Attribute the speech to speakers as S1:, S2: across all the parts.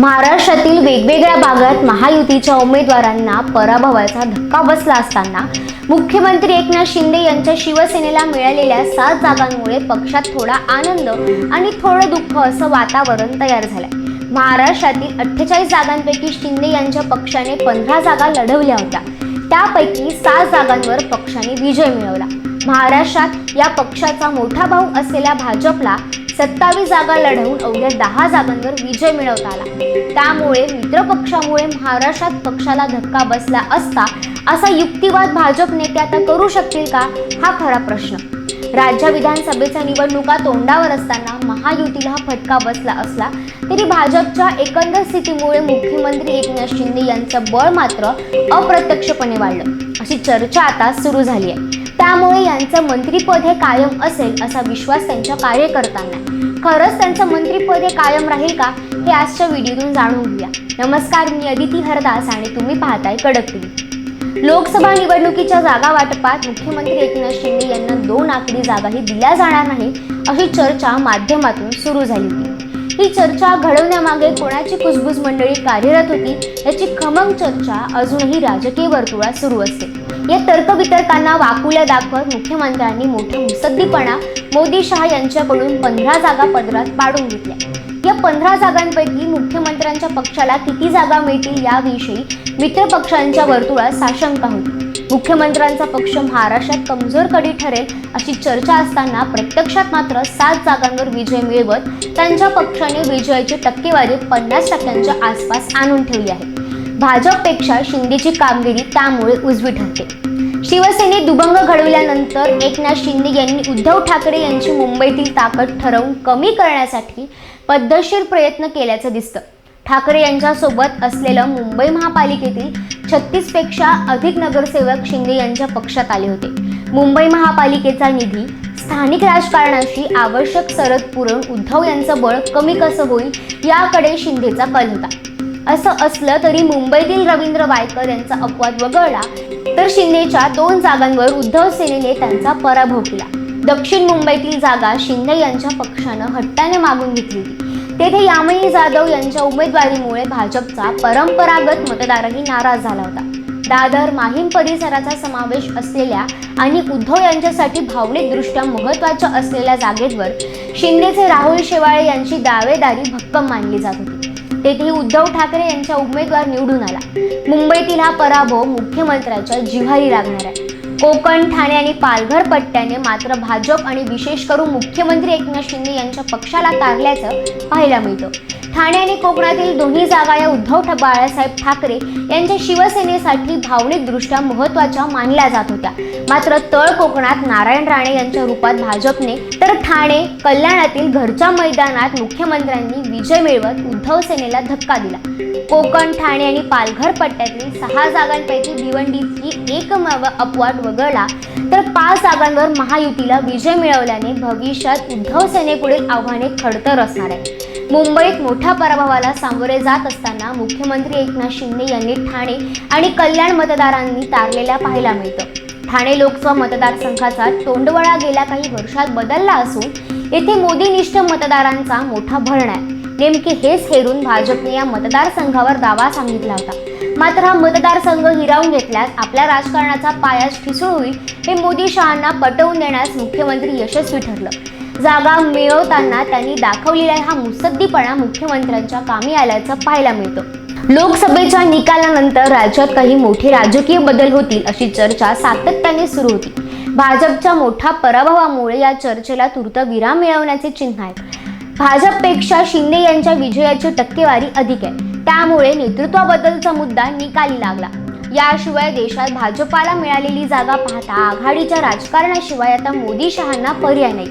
S1: महाराष्ट्रातील वेगवेगळ्या भागात महायुतीच्या उमेदवारांना पराभवाचा धक्का बसला असताना मुख्यमंत्री एकनाथ शिंदे यांच्या शिवसेनेला मिळालेल्या सात जागांमुळे पक्षात थोडा आनंद आणि थोडं दुःख असं वातावरण तयार झालंय. महाराष्ट्रातील अठ्ठेचाळीस जागांपैकी शिंदे यांच्या पक्षाने पंधरा जागा लढवल्या होत्या. त्यापैकी सात जागांवर पक्षाने विजय मिळवला. महाराष्ट्रात या पक्षाचा मोठा भाऊ असलेल्या भाजपला सत्तावीस जागा लढवून अवघ्या दहा जागांवर विजय मिळवता आला. त्यामुळे मित्रपक्षामुळे महाराष्ट्रात पक्षाला धक्का बसला असता असा युक्तिवाद भाजप नेते आता करू शकतील का हा खरा प्रश्न. राज्य विधानसभेच्या निवडणुका तोंडावर असताना महायुतीला हा फटका बसला असला तरी भाजपच्या एकंदर स्थितीमुळे मुख्यमंत्री एकनाथ शिंदे यांचं बळ मात्र अप्रत्यक्षपणे वाढलं. अशी चर्चा आता सुरू झाली आहे. त्यामुळे यांचं मंत्रीपद हे कायम असेल असा विश्वास त्यांच्या कार्यकर्त्यांना खरंच त्यांचं मंत्रीपद हे कायम राहील का हे आजच्या व्हिडिओतून जाणून घेऊया. नमस्कार मी अदिती हरदास आणि तुम्ही पाहताय कडक टीव्ही. लोकसभा निवडणुकीच्या जागा वाटपात मुख्यमंत्री एकनाथ शिंदे यांना दोन आकडी जागाही दिल्या जाणार नाही अशी चर्चा माध्यमातून सुरू झाली होती. ही चर्चा घडवण्यामागे कोणाची कुजबुज मंडळी कार्यरत होती याची खमंग चर्चा अजूनही राजकीय वर्तुळात सुरू असते. या तर्कवितर्कांना वाकुल्या दाखवत मुख्यमंत्र्यांनी मोठा मुसद्दीपणा मोदी शहा यांच्याकडून पंधरा जागा पदरात पाडून घेतल्या. या पंधरा जागांपैकी मुख्यमंत्र्यांच्या पक्षाला किती जागा मिळतील याविषयी मित्रपक्षांच्या वर्तुळात साशंका होती. मुख्यमंत्र्यांचा पक्ष महाराष्ट्रात कमजोर कडी ठरेल अशी चर्चा असताना प्रत्यक्षात मात्र सात जागांवर विजय मिळवत त्यांच्या पक्षाने विजयाची टक्केवारी पन्नास टक्क्यांच्या आसपास आणून ठेवली आहे. भाजपपेक्षा शिंदेची कामगिरी त्यामुळे उजवी ठरते. शिवसेनेत दुभंग घडवल्यानंतर एकनाथ शिंदे यांनी उद्धव ठाकरे यांची मुंबईतील ताकद ठरवून कमी करण्यासाठी पद्धतशीर प्रयत्न केल्याचं दिसतं. ठाकरे यांच्यासोबत असलेलं मुंबई महापालिकेतील छत्तीसपेक्षा अधिक नगरसेवक शिंदे यांच्या पक्षात आले होते. मुंबई महापालिकेचा निधी स्थानिक राजकारणाशी आवश्यक सरद पुरवून उद्धव यांचं बळ कमी कसं होईल याकडे शिंदेचा कल होता. असं असलं तरी मुंबईतील रवींद्र वायकर यांचा अपवाद वगळला तर शिंदेच्या दोन जागांवर उद्धव सेनेने त्यांचा पराभव केला. दक्षिण मुंबईतील जागा शिंदे यांच्या पक्षानं हट्टाने मागून घेतली होती. तेथे यामिनी जाधव यांच्या उमेदवारीमुळे भाजपचा परंपरागत मतदारही नाराज झाला होता. दादर माहीम परिसराचा समावेश असलेल्या आणि उद्धव यांच्यासाठी भावनिकदृष्ट्या महत्त्वाच्या असलेल्या जागेवर शिंदेचे राहुल शेवाळे यांची दावेदारी भक्कम मानली जात होती. तेथेही उद्धव ठाकरे यांचा उमेदवार निवडून आला. मुंबईतील हा पराभव मुख्यमंत्र्यांच्या जिव्हारी लागणार आहे. कोकण ठाणे आणि पालघर पट्ट्याने मात्र भाजप आणि विशेष करून मुख्यमंत्री एकनाथ शिंदे यांच्या पक्षाला तारल्याचं पाहायला मिळतं. ठाणे आणि कोकणातील दोन्ही जागा या उद्धव बाळासाहेब ठाकरे यांच्या शिवसेनेसाठी भावनिकदृष्ट्या महत्त्वाच्या मानल्या जात होत्या. मात्र तळ कोकणात नारायण राणे यांच्या रूपात भाजपने तर ठाणे कल्याणातील घरच्या मैदानात मुख्यमंत्र्यांनी विजय मिळवत उद्धव सेनेला धक्का दिला. कोकण ठाणे आणि पालघर पट्ट्यातील सहा जागांपैकी भिवंडीची एकमेव अपवाद वगळला तर पाच जागांवर महायुतीला विजय मिळवल्याने भविष्यात उद्धव सेनेपुढील आव्हाने खडतर असणार आहे मुंबईत मोठ्या पराभवाला सामोरे जात असताना मुख्यमंत्री एकनाथ शिंदे यांनी ठाणे आणि कल्याण मतदारांनी तारलेल्या पाहायला मिळतं. ठाणे लोकसभा मतदारसंघाचा तोंडवळा गेल्या काही वर्षात बदलला असून येथे मोदीनिष्ठ मतदारांचा मोठा भरण आहे. नेमके हेच हेरून भाजपने या मतदारसंघावर दावा सांगितला होता. मात्र हा मतदारसंघ हिरावून घेतल्यास आपल्या राजकारणाचा पायाच ठिसूळ होईल हे मोदी शहांना पटवून देण्यास मुख्यमंत्री यशस्वी ठरलं. जागा मिळवताना त्यांनी दाखवलेला हा मुसद्दीपणा मुख्यमंत्र्यांच्या कामी आल्याचं पाहायला मिळतं. लोकसभेच्या निकालानंतर राज्यात काही मोठे राजकीय बदल होतील अशी चर्चा सातत्याने सुरू होती. भाजपच्या मोठ्या पराभवामुळे या चर्चेला तूर्त विराम मिळवण्याचे चिन्ह आहे. भाजपपेक्षा शिंदे यांच्या विजयाची टक्केवारी अधिक आहे. त्यामुळे नेतृत्वाबद्दलचा मुद्दा निकाली लागला. याशिवाय देशात भाजपाला मिळालेली जागा पाहता आघाडीच्या राजकारणाशिवाय आता मोदी शहांना पर्याय नाही.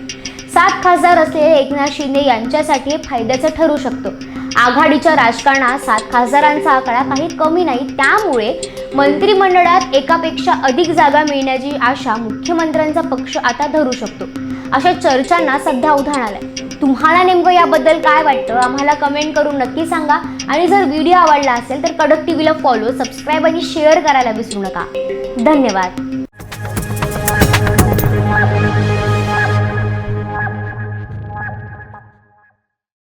S1: सात खासदार असलेले एकनाथ शिंदे यांच्यासाठी हे फायद्याचं ठरू शकतो. आघाडीच्या राजकारणात सात खासदारांचा आकडा काही कमी नाही. त्यामुळे मंत्रिमंडळात एकापेक्षा अधिक जागा मिळण्याची आशा मुख्यमंत्र्यांचा पक्ष आता धरू शकतो. अशा चर्चांना सध्या उधाण आलंय. तुम्हाला नेमकं याबद्दल काय वाटतं? आम्हाला कमेंट करून नक्की सांगा. आणि जर व्हिडिओ आवडला असेल तर कडक टीव्हीला फॉलो सबस्क्राईब आणि शेअर करायला विसरू नका. धन्यवाद.